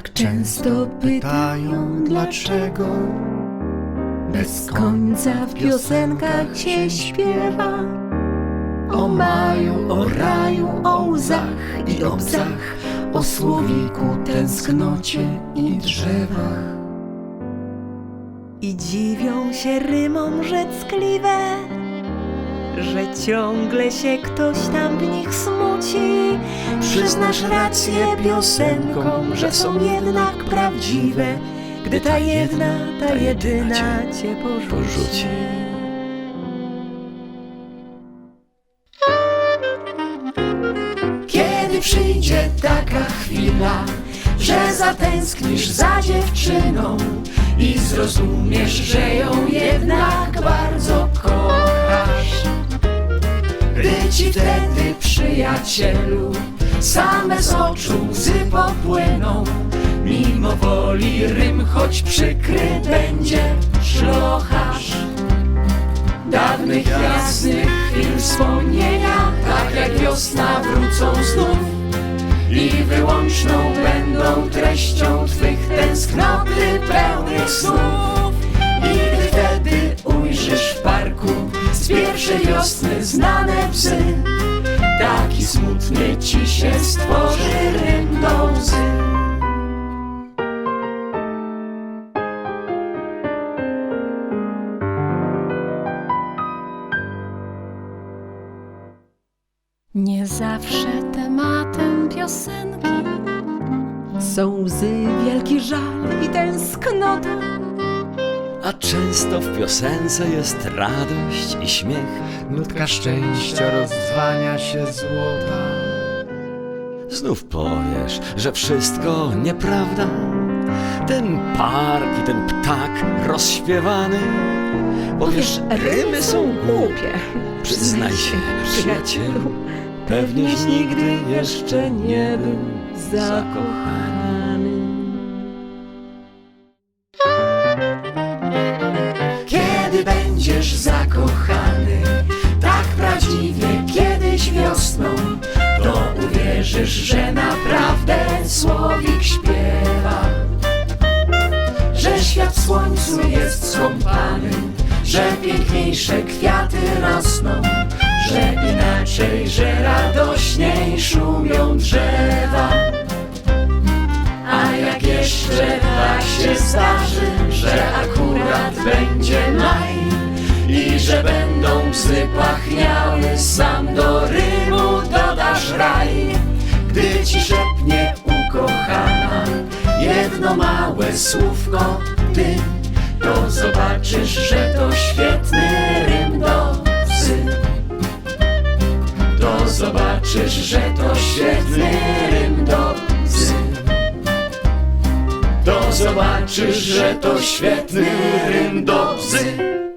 Tak często pytają dlaczego? Bez końca w piosenkach się śpiewa. O maju, o raju, o łzach i o bzach O słowiku, tęsknocie i drzewach. I dziwią się rymom rzeckliwe, że ciągle się ktoś tam w nich smuci. Przyznasz rację piosenkom, że są jednak prawdziwe, gdy ta jedna, ta jedyna cię porzuci. Kiedy przyjdzie taka chwila, że zatęsknisz za dziewczyną i zrozumiesz, że ją jednak bardzo ci wtedy, przyjacielu, same z oczu łzy popłyną, mimo woli rym, choć przykry będzie szlochasz. Dawnych jasnych chwil wspomnienia, tak jak wiosna wrócą znów. I wyłączną będą treścią twych tęsknoty pełnych snów. Psy, taki smutny ci się stworzy rym do łzy. Nie zawsze tematem piosenki są łzy, wielki żal i tęsknota. A często w piosence jest radość i śmiech. Nutka szczęścia rozdzwania się złota. Znów powiesz, że wszystko nieprawda. Ten park i ten ptak rozśpiewany. Powiesz, rymy są głupie. Przyznaj się, przyjacielu, pewnieś nigdy jeszcze nie był zakochany. Wiosną, to uwierzysz, że naprawdę słowik śpiewa. Że świat w słońcu jest skąpany, że piękniejsze kwiaty rosną, że inaczej, że radośniej szumią drzewa. A jak jeszcze tak się zdarzy, że akurat będzie maj i że będą psy pachniały, sam do rymu dodasz raj. Gdy ci szepnie ukochana jedno małe słówko ty, to zobaczysz, że to świetny rym do psy. To zobaczysz, że to świetny rym do psy. To zobaczysz, że to świetny rym do bzy.